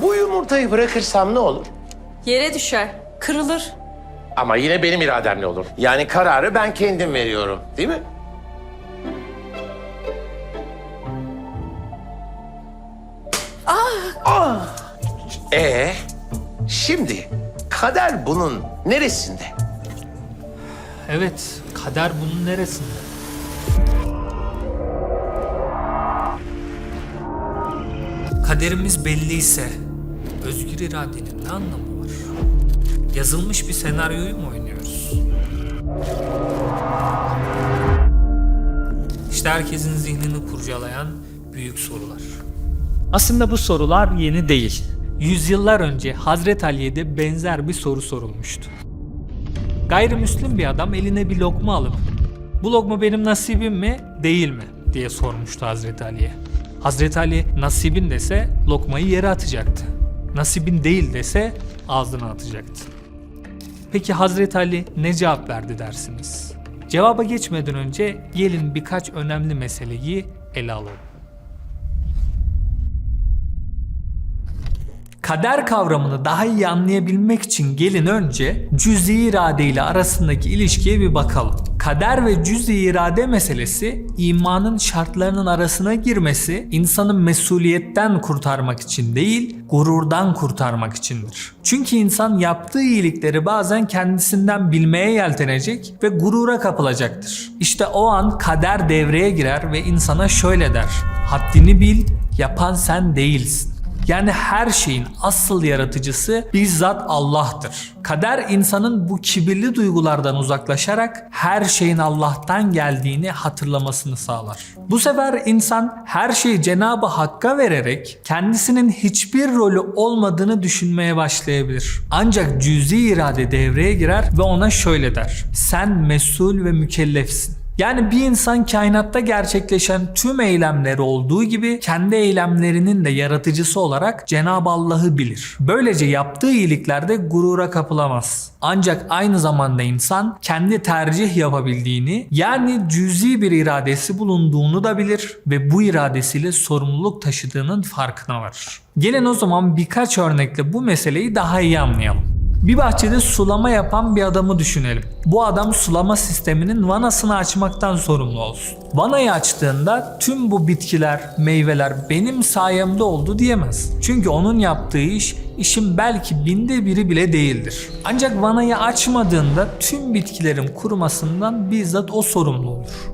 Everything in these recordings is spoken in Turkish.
Bu yumurtayı bırakırsam ne olur? Yere düşer, kırılır. Ama yine benim irademle olur. Yani kararı ben kendim veriyorum, değil mi? Ah! Ee, şimdi kader bunun neresinde? Evet, kader bunun neresinde? Kaderimiz belliyse özgür iradenin ne anlamı var? Yazılmış bir senaryoyu mu oynuyoruz? İşte herkesin zihnini kurcalayan büyük sorular. Aslında bu sorular yeni değil. Yüzyıllar önce Hazret Ali'ye de benzer bir soru sorulmuştu. Gayrimüslim bir adam eline bir lokma alıp bu lokma benim nasibim mi değil mi diye sormuştu Hazreti Ali'ye. Hazreti Ali nasibin dese lokmayı yere atacaktı. Nasibin değil dese ağzına atacaktı. Peki Hazreti Ali ne cevap verdi dersiniz? Cevaba geçmeden önce gelin birkaç önemli meseleyi ele alalım. Kader kavramını daha iyi anlayabilmek için gelin önce cüz-i irade ile arasındaki ilişkiye bir bakalım. Kader ve cüz-i irade meselesi imanın şartlarının arasına girmesi insanı mesuliyetten kurtarmak için değil, gururdan kurtarmak içindir. Çünkü insan yaptığı iyilikleri bazen kendisinden bilmeye yeltenecek ve gurura kapılacaktır. İşte o an kader devreye girer ve insana şöyle der. Haddini bil, yapan sen değilsin. Yani her şeyin asıl yaratıcısı bizzat Allah'tır. Kader insanın bu kibirli duygulardan uzaklaşarak her şeyin Allah'tan geldiğini hatırlamasını sağlar. Bu sefer insan her şeyi Cenab-ı Hakk'a vererek kendisinin hiçbir rolü olmadığını düşünmeye başlayabilir. Ancak cüzi irade devreye girer ve ona şöyle der. Sen mesul ve mükellefsin. Yani bir insan kainatta gerçekleşen tüm eylemleri olduğu gibi kendi eylemlerinin de yaratıcısı olarak Cenab-ı Allah'ı bilir. Böylece yaptığı iyiliklerde gurura kapılamaz. Ancak aynı zamanda insan kendi tercih yapabildiğini yani cüzi bir iradesi bulunduğunu da bilir ve bu iradesiyle sorumluluk taşıdığının farkına varır. Gelin o zaman birkaç örnekle bu meseleyi daha iyi anlayalım. Bir bahçede sulama yapan bir adamı düşünelim. Bu adam sulama sisteminin vanasını açmaktan sorumlu olsun. Vanayı açtığında tüm bu bitkiler, meyveler benim sayemde oldu diyemez. Çünkü onun yaptığı iş işin belki binde biri bile değildir. Ancak vanayı açmadığında tüm bitkilerin kurumasından bizzat o sorumlu olur.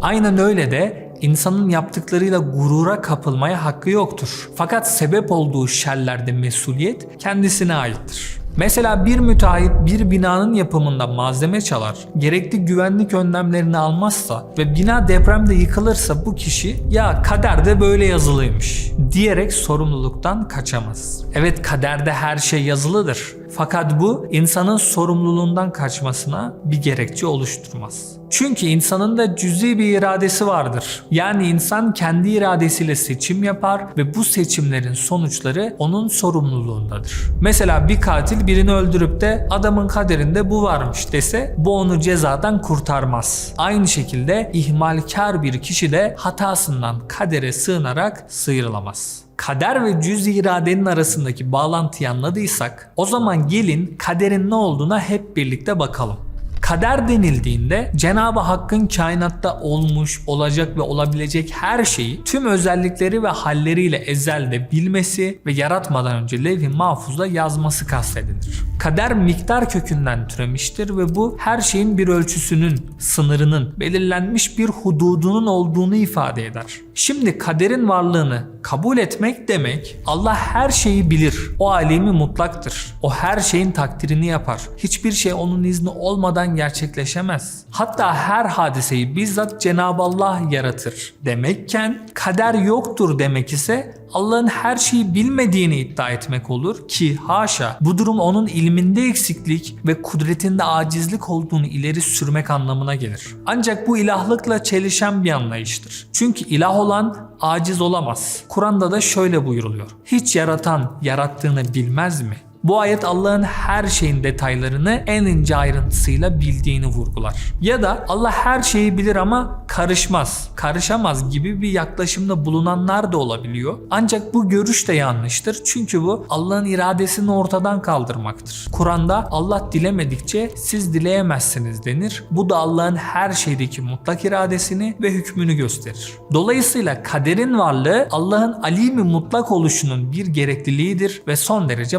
Aynen öyle de insanın yaptıklarıyla gurura kapılmaya hakkı yoktur. Fakat sebep olduğu şerlerde mesuliyet kendisine aittir. Mesela bir müteahhit bir binanın yapımında malzeme çalar, gerekli güvenlik önlemlerini almazsa ve bina depremde yıkılırsa bu kişi ya kaderde böyle yazılıymış diyerek sorumluluktan kaçamaz. Evet kaderde her şey yazılıdır. Fakat bu insanın sorumluluğundan kaçmasına bir gerekçe oluşturmaz. Çünkü insanın da cüzi bir iradesi vardır. Yani insan kendi iradesiyle seçim yapar ve bu seçimlerin sonuçları onun sorumluluğundadır. Mesela bir katil birini öldürüp de adamın kaderinde bu varmış dese bu onu cezadan kurtarmaz. Aynı şekilde ihmalkar bir kişi de hatasından kadere sığınarak sıyrılamaz kader ve cüz iradenin arasındaki bağlantıyı anladıysak o zaman gelin kaderin ne olduğuna hep birlikte bakalım. Kader denildiğinde Cenab-ı Hakk'ın kainatta olmuş, olacak ve olabilecek her şeyi tüm özellikleri ve halleriyle ezelde bilmesi ve yaratmadan önce levh-i mahfuzda yazması kastedilir. Kader miktar kökünden türemiştir ve bu her şeyin bir ölçüsünün, sınırının, belirlenmiş bir hududunun olduğunu ifade eder. Şimdi kaderin varlığını kabul etmek demek Allah her şeyi bilir. O alemi mutlaktır. O her şeyin takdirini yapar. Hiçbir şey onun izni olmadan gerçekleşemez. Hatta her hadiseyi bizzat Cenab-ı Allah yaratır. Demekken kader yoktur demek ise Allah'ın her şeyi bilmediğini iddia etmek olur ki haşa bu durum onun ilminde eksiklik ve kudretinde acizlik olduğunu ileri sürmek anlamına gelir. Ancak bu ilahlıkla çelişen bir anlayıştır. Çünkü ilah olan aciz olamaz. Kur'an'da da şöyle buyuruluyor. Hiç yaratan yarattığını bilmez mi? Bu ayet Allah'ın her şeyin detaylarını en ince ayrıntısıyla bildiğini vurgular. Ya da Allah her şeyi bilir ama karışmaz, karışamaz gibi bir yaklaşımda bulunanlar da olabiliyor. Ancak bu görüş de yanlıştır. Çünkü bu Allah'ın iradesini ortadan kaldırmaktır. Kur'an'da Allah dilemedikçe siz dileyemezsiniz denir. Bu da Allah'ın her şeydeki mutlak iradesini ve hükmünü gösterir. Dolayısıyla kaderin varlığı Allah'ın alimi mutlak oluşunun bir gerekliliğidir ve son derece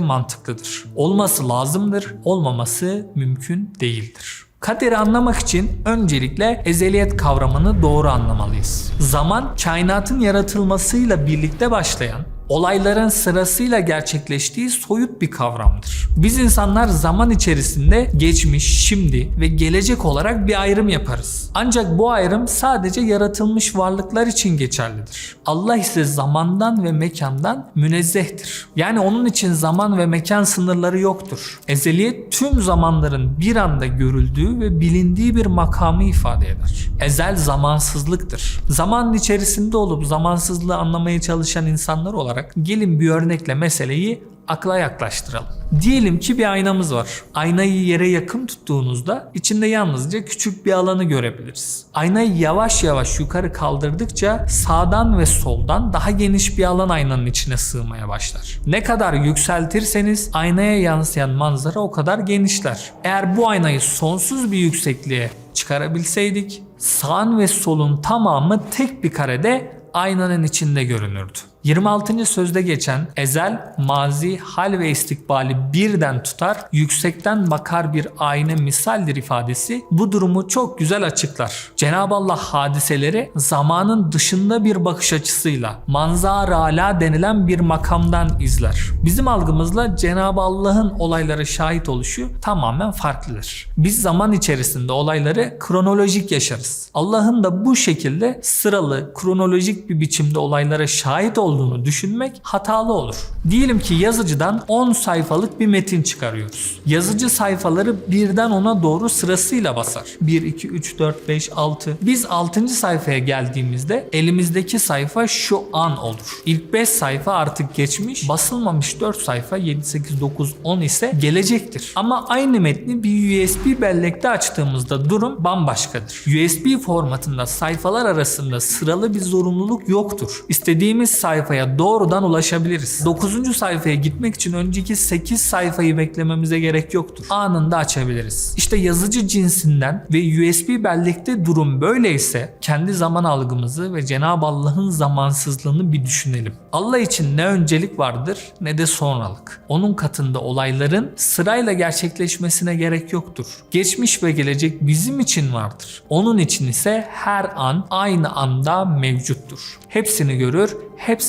mantıklıdır. Olması lazımdır, olmaması mümkün değildir. Kaderi anlamak için öncelikle ezeliyet kavramını doğru anlamalıyız. Zaman kainatın yaratılmasıyla birlikte başlayan olayların sırasıyla gerçekleştiği soyut bir kavramdır. Biz insanlar zaman içerisinde geçmiş, şimdi ve gelecek olarak bir ayrım yaparız. Ancak bu ayrım sadece yaratılmış varlıklar için geçerlidir. Allah ise zamandan ve mekandan münezzehtir. Yani onun için zaman ve mekan sınırları yoktur. Ezeliyet tüm zamanların bir anda görüldüğü ve bilindiği bir makamı ifade eder. Ezel zamansızlıktır. Zamanın içerisinde olup zamansızlığı anlamaya çalışan insanlar olarak gelin bir örnekle meseleyi akla yaklaştıralım. Diyelim ki bir aynamız var. Aynayı yere yakın tuttuğunuzda içinde yalnızca küçük bir alanı görebiliriz. Aynayı yavaş yavaş yukarı kaldırdıkça sağdan ve soldan daha geniş bir alan aynanın içine sığmaya başlar. Ne kadar yükseltirseniz aynaya yansıyan manzara o kadar genişler. Eğer bu aynayı sonsuz bir yüksekliğe çıkarabilseydik sağın ve solun tamamı tek bir karede aynanın içinde görünürdü. 26. sözde geçen ezel, mazi, hal ve istikbali birden tutar, yüksekten bakar bir ayna misaldir ifadesi bu durumu çok güzel açıklar. Cenab-ı Allah hadiseleri zamanın dışında bir bakış açısıyla manzar ala denilen bir makamdan izler. Bizim algımızla Cenab-ı Allah'ın olaylara şahit oluşu tamamen farklıdır. Biz zaman içerisinde olayları kronolojik yaşarız. Allah'ın da bu şekilde sıralı, kronolojik bir biçimde olaylara şahit olduğunu düşünmek hatalı olur. Diyelim ki yazıcıdan 10 sayfalık bir metin çıkarıyoruz. Yazıcı sayfaları birden ona doğru sırasıyla basar. 1, 2, 3, 4, 5, 6. Biz 6. sayfaya geldiğimizde elimizdeki sayfa şu an olur. İlk 5 sayfa artık geçmiş, basılmamış 4 sayfa 7, 8, 9, 10 ise gelecektir. Ama aynı metni bir USB bellekte açtığımızda durum bambaşkadır. USB formatında sayfalar arasında sıralı bir zorunluluk yoktur. İstediğimiz sayfaya doğrudan ulaşabiliriz. 9. sayfaya gitmek için önceki 8 sayfayı beklememize gerek yoktur. Anında açabiliriz. İşte yazıcı cinsinden ve USB bellekte durum böyleyse kendi zaman algımızı ve Cenab-ı Allah'ın zamansızlığını bir düşünelim. Allah için ne öncelik vardır ne de sonralık. Onun katında olayların sırayla gerçekleşmesine gerek yoktur. Geçmiş ve gelecek bizim için vardır. Onun için ise her an aynı anda mevcuttur. Hepsini görür,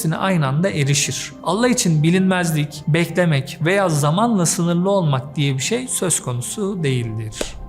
hepsine aynı anda erişir. Allah için bilinmezlik, beklemek veya zamanla sınırlı olmak diye bir şey söz konusu değildir.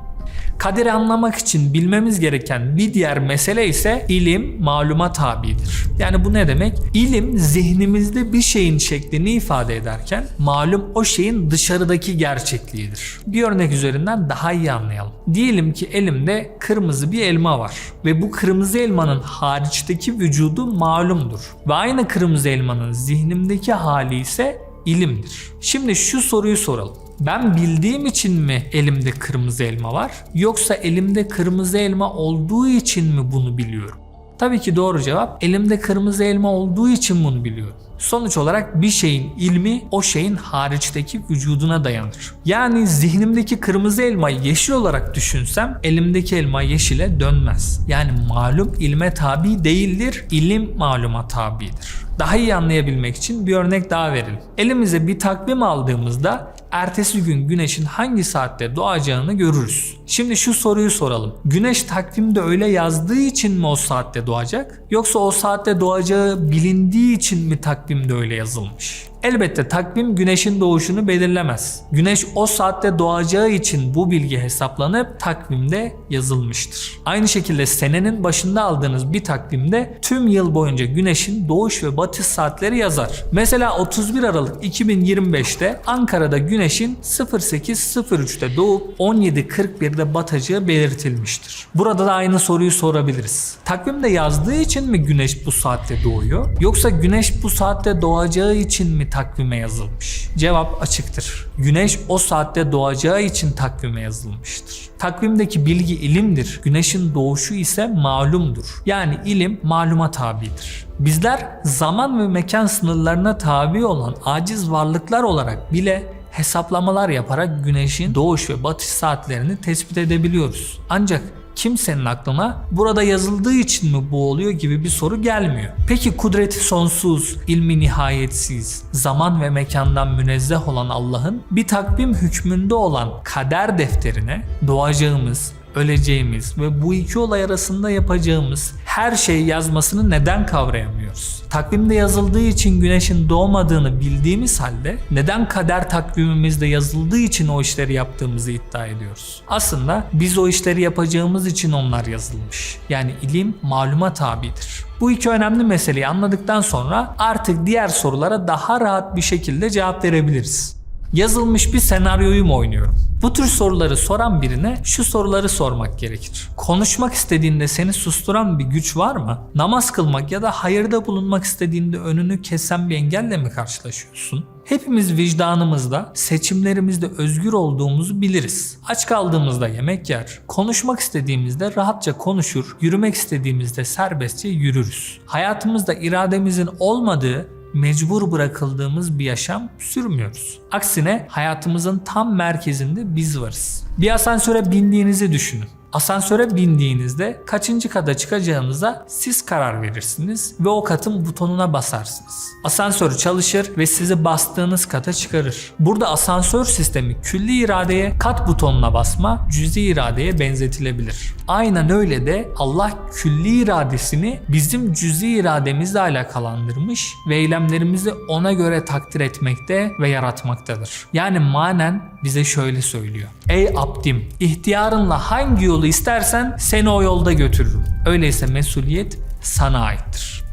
Kaderi anlamak için bilmemiz gereken bir diğer mesele ise ilim maluma tabidir. Yani bu ne demek? İlim zihnimizde bir şeyin şeklini ifade ederken malum o şeyin dışarıdaki gerçekliğidir. Bir örnek üzerinden daha iyi anlayalım. Diyelim ki elimde kırmızı bir elma var ve bu kırmızı elmanın hariçteki vücudu malumdur. Ve aynı kırmızı elmanın zihnimdeki hali ise ilimdir. Şimdi şu soruyu soralım. Ben bildiğim için mi elimde kırmızı elma var yoksa elimde kırmızı elma olduğu için mi bunu biliyorum? Tabii ki doğru cevap elimde kırmızı elma olduğu için bunu biliyorum. Sonuç olarak bir şeyin ilmi o şeyin hariçteki vücuduna dayanır. Yani zihnimdeki kırmızı elmayı yeşil olarak düşünsem elimdeki elma yeşile dönmez. Yani malum ilme tabi değildir, ilim maluma tabidir. Daha iyi anlayabilmek için bir örnek daha verelim. Elimize bir takvim aldığımızda ertesi gün güneşin hangi saatte doğacağını görürüz. Şimdi şu soruyu soralım. Güneş takvimde öyle yazdığı için mi o saatte doğacak? Yoksa o saatte doğacağı bilindiği için mi takvimde öyle yazılmış? Elbette takvim güneşin doğuşunu belirlemez. Güneş o saatte doğacağı için bu bilgi hesaplanıp takvimde yazılmıştır. Aynı şekilde senenin başında aldığınız bir takvimde tüm yıl boyunca güneşin doğuş ve batış saatleri yazar. Mesela 31 Aralık 2025'te Ankara'da güneşin 08.03'te doğup 17.41'de batacağı belirtilmiştir. Burada da aynı soruyu sorabiliriz. Takvimde yazdığı için mi güneş bu saatte doğuyor? Yoksa güneş bu saatte doğacağı için mi takvime yazılmış? Cevap açıktır. Güneş o saatte doğacağı için takvime yazılmıştır. Takvimdeki bilgi ilimdir. Güneşin doğuşu ise malumdur. Yani ilim maluma tabidir. Bizler zaman ve mekan sınırlarına tabi olan aciz varlıklar olarak bile hesaplamalar yaparak güneşin doğuş ve batış saatlerini tespit edebiliyoruz. Ancak kimsenin aklına burada yazıldığı için mi bu oluyor gibi bir soru gelmiyor. Peki kudreti sonsuz, ilmi nihayetsiz, zaman ve mekandan münezzeh olan Allah'ın bir takvim hükmünde olan kader defterine doğacağımız, öleceğimiz ve bu iki olay arasında yapacağımız her şeyi yazmasını neden kavrayamıyoruz? Takvimde yazıldığı için güneşin doğmadığını bildiğimiz halde neden kader takvimimizde yazıldığı için o işleri yaptığımızı iddia ediyoruz? Aslında biz o işleri yapacağımız için onlar yazılmış. Yani ilim maluma tabidir. Bu iki önemli meseleyi anladıktan sonra artık diğer sorulara daha rahat bir şekilde cevap verebiliriz. Yazılmış bir senaryoyu mu oynuyorum? Bu tür soruları soran birine şu soruları sormak gerekir. Konuşmak istediğinde seni susturan bir güç var mı? Namaz kılmak ya da hayırda bulunmak istediğinde önünü kesen bir engelle mi karşılaşıyorsun? Hepimiz vicdanımızda, seçimlerimizde özgür olduğumuzu biliriz. Aç kaldığımızda yemek yer, konuşmak istediğimizde rahatça konuşur, yürümek istediğimizde serbestçe yürürüz. Hayatımızda irademizin olmadığı mecbur bırakıldığımız bir yaşam sürmüyoruz. Aksine hayatımızın tam merkezinde biz varız. Bir asansöre bindiğinizi düşünün. Asansöre bindiğinizde kaçıncı kata çıkacağınıza siz karar verirsiniz ve o katın butonuna basarsınız. Asansör çalışır ve sizi bastığınız kata çıkarır. Burada asansör sistemi külli iradeye kat butonuna basma cüzi iradeye benzetilebilir. Aynen öyle de Allah külli iradesini bizim cüzi irademizle alakalandırmış ve eylemlerimizi ona göre takdir etmekte ve yaratmaktadır. Yani manen bize şöyle söylüyor. Ey abdim ihtiyarınla hangi yolu istersen seni o yolda götürürüm. Öyleyse mesuliyet sana aittir.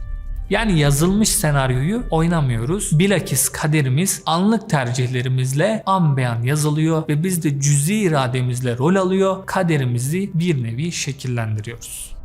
Yani yazılmış senaryoyu oynamıyoruz. Bilakis kaderimiz anlık tercihlerimizle an beyan yazılıyor ve biz de cüzi irademizle rol alıyor. Kaderimizi bir nevi şekillendiriyoruz.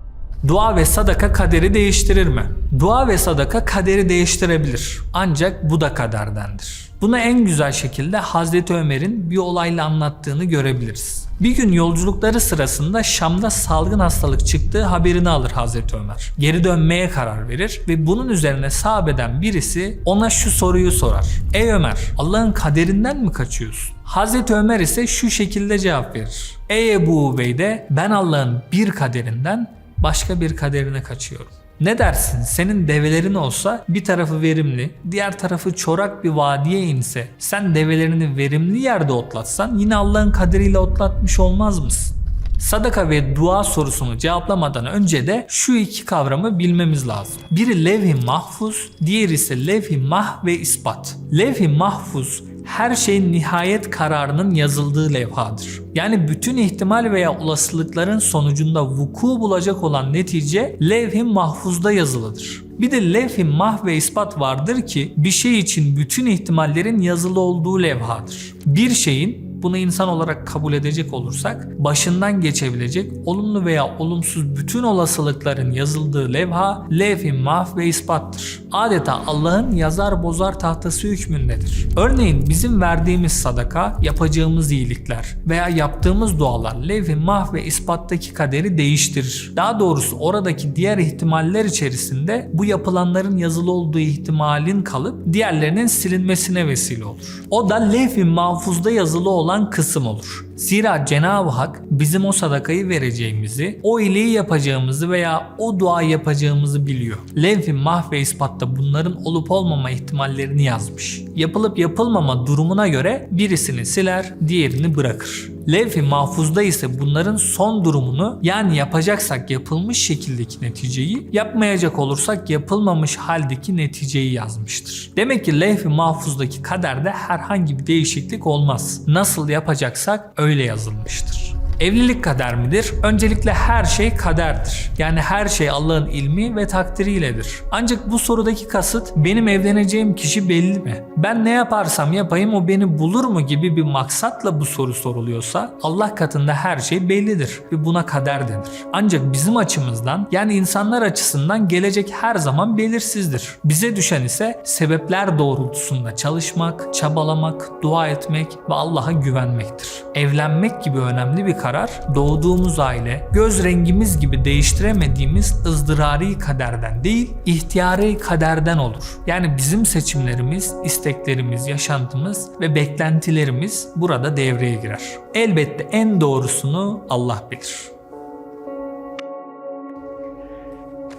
Dua ve sadaka kaderi değiştirir mi? Dua ve sadaka kaderi değiştirebilir. Ancak bu da kaderdendir. Bunu en güzel şekilde Hazreti Ömer'in bir olayla anlattığını görebiliriz. Bir gün yolculukları sırasında Şam'da salgın hastalık çıktığı haberini alır Hazreti Ömer. Geri dönmeye karar verir ve bunun üzerine sahabeden birisi ona şu soruyu sorar. Ey Ömer, Allah'ın kaderinden mi kaçıyorsun? Hazreti Ömer ise şu şekilde cevap verir. Ey Ebu Ubeyde, ben Allah'ın bir kaderinden başka bir kaderine kaçıyorum. Ne dersin? Senin develerin olsa bir tarafı verimli, diğer tarafı çorak bir vadiye inse, sen develerini verimli yerde otlatsan yine Allah'ın kaderiyle otlatmış olmaz mısın? Sadaka ve dua sorusunu cevaplamadan önce de şu iki kavramı bilmemiz lazım. Biri levh-i mahfuz, diğeri ise levh-i mah ve ispat. Levh-i mahfuz her şeyin nihayet kararının yazıldığı levhadır. Yani bütün ihtimal veya olasılıkların sonucunda vuku bulacak olan netice levh-i mahfuzda yazılıdır. Bir de levh-i mah ve ispat vardır ki bir şey için bütün ihtimallerin yazılı olduğu levhadır. Bir şeyin bunu insan olarak kabul edecek olursak başından geçebilecek olumlu veya olumsuz bütün olasılıkların yazıldığı levha levh-i mah ve ispattır. Adeta Allah'ın yazar bozar tahtası hükmündedir. Örneğin bizim verdiğimiz sadaka, yapacağımız iyilikler veya yaptığımız dualar levh-i mah ve ispattaki kaderi değiştirir. Daha doğrusu oradaki diğer ihtimaller içerisinde bu yapılanların yazılı olduğu ihtimalin kalıp diğerlerinin silinmesine vesile olur. O da levh-i mahfuzda yazılı olan kısım olur. Zira Cenab-ı Hak bizim o sadakayı vereceğimizi, o iyiliği yapacağımızı veya o dua yapacağımızı biliyor. Levh-i mah ve ispatta bunların olup olmama ihtimallerini yazmış. Yapılıp yapılmama durumuna göre birisini siler, diğerini bırakır. Levh-i mahfuzda ise bunların son durumunu yani yapacaksak yapılmış şekildeki neticeyi, yapmayacak olursak yapılmamış haldeki neticeyi yazmıştır. Demek ki levh-i mahfuzdaki kaderde herhangi bir değişiklik olmaz. Nasıl yapacaksak öyle yazılmıştır. Evlilik kader midir? Öncelikle her şey kaderdir. Yani her şey Allah'ın ilmi ve takdiriyledir. Ancak bu sorudaki kasıt benim evleneceğim kişi belli mi? Ben ne yaparsam yapayım o beni bulur mu gibi bir maksatla bu soru soruluyorsa Allah katında her şey bellidir ve buna kader denir. Ancak bizim açımızdan yani insanlar açısından gelecek her zaman belirsizdir. Bize düşen ise sebepler doğrultusunda çalışmak, çabalamak, dua etmek ve Allah'a güvenmektir. Evlenmek gibi önemli bir karar doğduğumuz aile, göz rengimiz gibi değiştiremediğimiz ızdırari kaderden değil, ihtiyari kaderden olur. Yani bizim seçimlerimiz, isteklerimiz, yaşantımız ve beklentilerimiz burada devreye girer. Elbette en doğrusunu Allah bilir.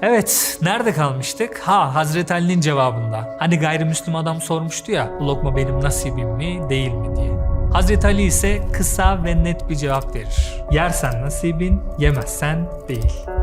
Evet, nerede kalmıştık? Ha, Hazreti Ali'nin cevabında. Hani gayrimüslim adam sormuştu ya, bu lokma benim nasibim mi, değil mi diye. Hazreti Ali ise kısa ve net bir cevap verir. Yersen nasibin, yemezsen değil.